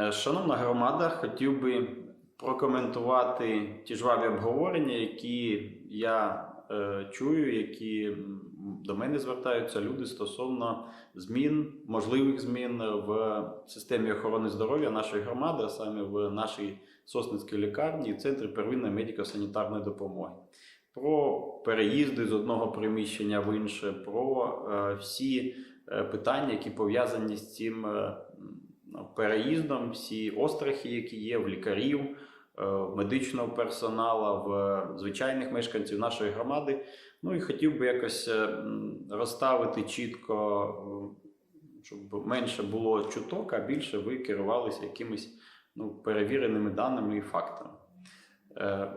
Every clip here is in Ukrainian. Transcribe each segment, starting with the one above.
Е, Шановна громада, хотів би прокоментувати ті жваві обговорення, які я е, чую, які до мене звертаються люди стосовно змін, можливих змін в системі охорони здоров'я нашої громади, а саме в нашій Сосницькій лікарні і центрі первинної медико-санітарної допомоги. Про переїзди з одного приміщення в інше, про е, всі е, питання, які пов'язані з цим е, переїздом, всі острахи, які є в лікарів, е, медичного персоналу, в звичайних мешканців нашої громади. Ну і хотів би якось е, розставити чітко, щоб менше було чуток, а більше ви керувалися якимись ну, перевіреними даними і фактами. Е,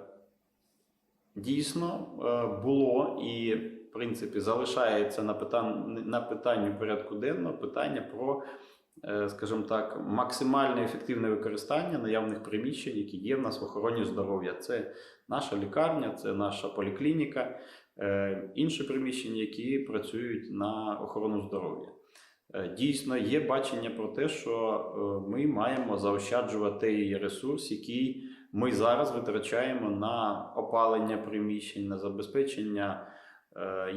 Дійсно, було і, в принципі, залишається на питанні, на питанні порядку денного питання про, скажімо так, максимальне ефективне використання наявних приміщень, які є в нас в охороні здоров'я. Це наша лікарня, це наша поліклініка, е, інші приміщення, які працюють на охорону здоров'я. Е, Дійсно, є бачення про те, що е, ми маємо заощаджувати ресурс, який ми зараз витрачаємо на опалення приміщень, на забезпечення е,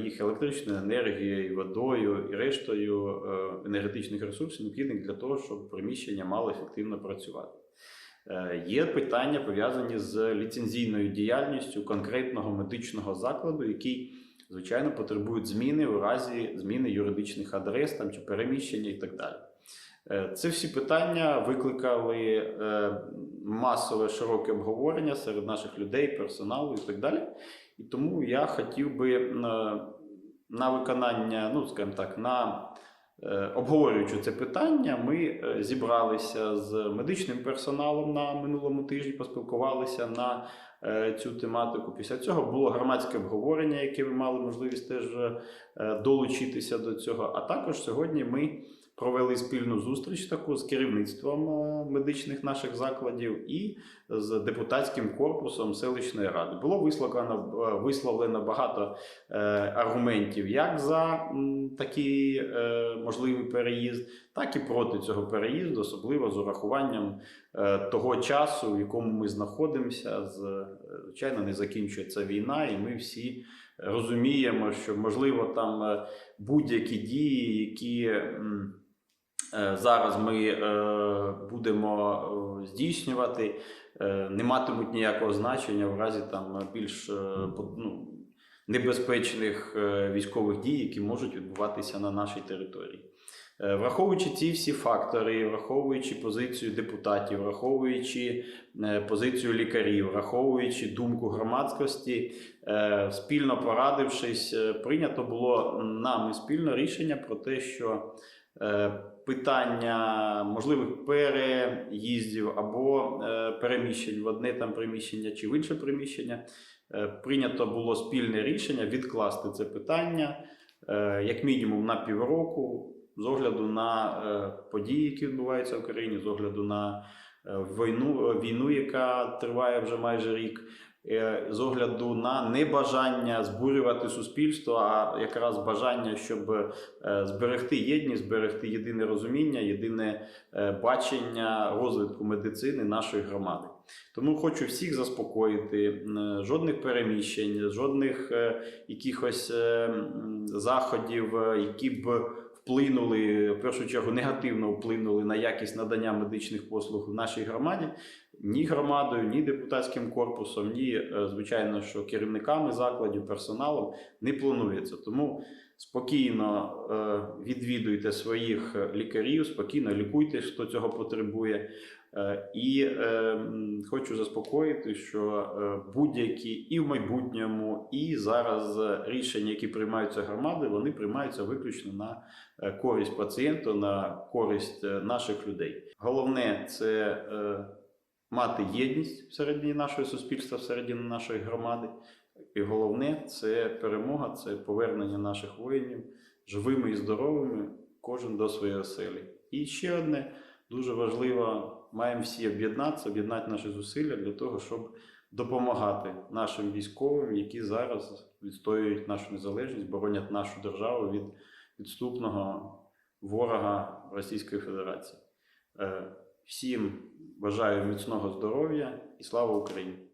їх електричною енергією, водою і рештою е, енергетичних ресурсів, необхідних для того, щоб приміщення мало ефективно працювати. Е, Є питання пов'язані з ліцензійною діяльністю конкретного медичного закладу, який, звичайно, потребують зміни у разі зміни юридичних адрес там, чи переміщення і так далі. Е, Це всі питання викликали е, масове широке обговорення серед наших людей, персоналу і так далі. І тому я хотів би е, на виконання, ну скажімо так, на е, обговорюючи це питання, ми е, зібралися з медичним персоналом на минулому тижні, поспілкувалися на цю тематику. Після цього було громадське обговорення, яке ви мали можливість теж долучитися до цього. А також сьогодні ми провели спільну зустріч таку з керівництвом е, медичних наших закладів і з депутатським корпусом селищної ради. Було висловлено, е, висловлено багато е, аргументів як за такий можливий переїзд, так і проти цього переїзду, особливо з урахуванням того часу, в якому ми знаходимося. Звичайно, не закінчується війна, і ми всі розуміємо, що можливо там будь-які дії, які. Е, Зараз ми е, будемо е, здійснювати, не матимуть ніякого значення в разі там більш ну, небезпечних військових дій, які можуть відбуватися на нашій території. Враховуючи ці всі фактори, враховуючи позицію депутатів, враховуючи позицію лікарів, враховуючи думку громадськості, спільно порадившись, прийнято було нами спільно рішення про те, що питання можливих переїздів або е, переміщень в одне там приміщення чи в інше приміщення. е, Прийнято було спільне рішення відкласти це питання е, як мінімум на півроку з огляду на е, події, які відбуваються в країні, з огляду на е, війну, е, війну, яка триває вже майже рік, е, з огляду на небажання збурювати суспільство, а якраз бажання, щоб е, зберегти єдність, зберегти єдине розуміння, єдине е, бачення розвитку медицини нашої громади. Тому хочу всіх заспокоїти: жодних переміщень, жодних е, якихось е, заходів, е, які б вплинули в першу чергу негативно вплинули на якість надання медичних послуг в нашій громаді. Ні громадою, ні депутатським корпусом, ні, е, звичайно, що керівниками закладів, персоналом не планується. Тому спокійно е, відвідуйте своїх лікарів, спокійно лікуйте, хто цього потребує. Е, І хочу заспокоїти, що будь-які і в майбутньому, і зараз рішення, які приймаються громади, вони приймаються виключно на користь пацієнта, на користь наших людей. Головне це мати єдність всередині нашого суспільства, всередині нашої громади. І головне це перемога, це повернення наших воїнів живими і здоровими, кожен до своєї оселі. І ще одне дуже важливо, маємо всі об'єднатися, об'єднати наші зусилля для того, щоб допомагати нашим військовим, які зараз відстоюють нашу незалежність, боронять нашу державу від відступного ворога Російської Федерації. Всім бажаю міцного здоров'я і слава Україні!